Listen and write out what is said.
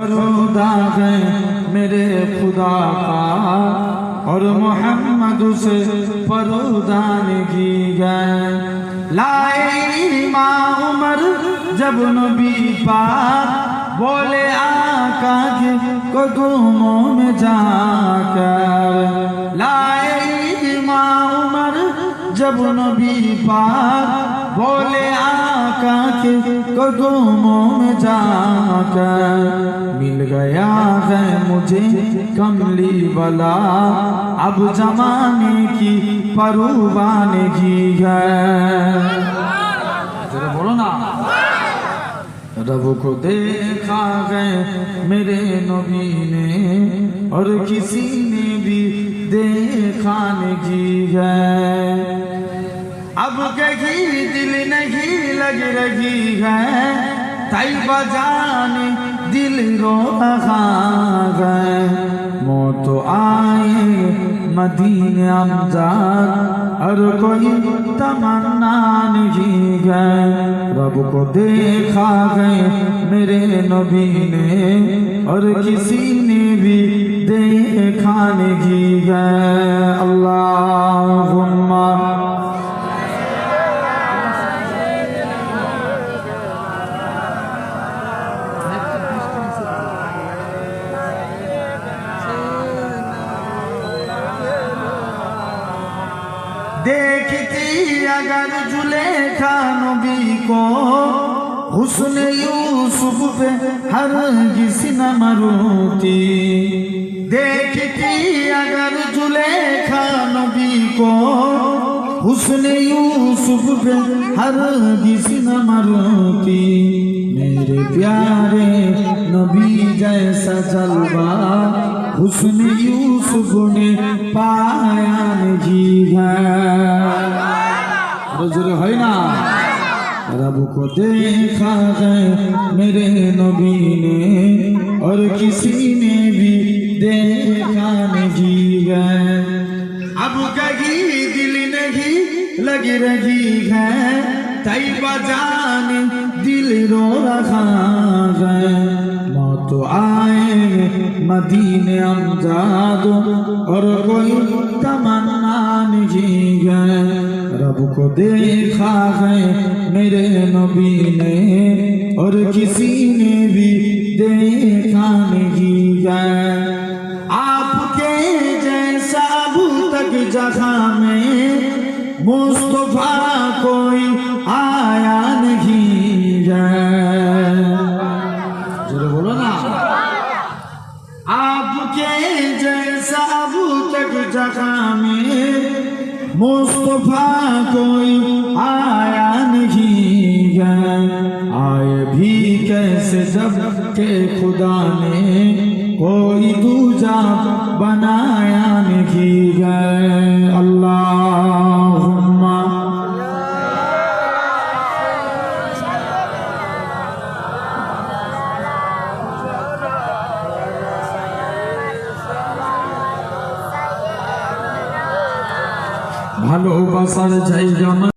رودا ہے میرے خدا کا۔ اور محمد سے پرودان کی گئے لائے ماں عمر جب نبی پاک بولے آقا کے قدموں میں جا کر۔ لائے ماں عمر جب نبی پاک بولے آقا کے قدموں میں جا کر۔ مل گیا ہے مجھے کملی والا۔ اب زمانے کی پروان کی جی ہے۔ بولو نا۔ رب کو دیکھا گئے میرے نبی نے اور کسی نے بھی دیکھا نہیں ہے۔ اب کہیں دل نہیں لگ رہی ہے۔ طیبہ جانے دل رو رہا ہے۔ موت آئے مدینہ امجاد اور کوئی تمنا نہیں ہے۔ رب کو دیکھا گئے میرے نبی نے، اور کسی نے بھی دیکھا نہیں ہے۔ اللہم دیکھتی اگر جلیکھا نبی کو حسن یوسف پہ ہر کسی نہ مروتی دیکھتی اگر جلیکھا نبی کو حسن یوسف پہ ہر کسی نہ مروتی میرے پیارے نبی جیسا جلوہ حسن یوسف نے پایا نہیں ہے۔ رجل ہے نا، رب کو دیکھا ہے میرے نبی نے، اور کسی نے بھی دیکھا نہیں ہے۔ اب کہیں دل نہیں لگ رہی ہے، طیبہ جان دل رو رہا ہے۔ آئے مدینے امجاد اور کوئی تمنا نہیں ہے۔ رب کو دیکھا ہے میرے نبی نے اور کسی نے بھی دیکھا نہیں ہے۔ آپ کے جیسا ابو تک جہاں میں مصطفیٰ کوئی آیا نہیں تک میں مصطفیٰ کوئی آیا نہیں ہے آئے بھی کیسے جبکہ خدا نے کوئی دوجہ بنایا ভালোবাসার জায়গা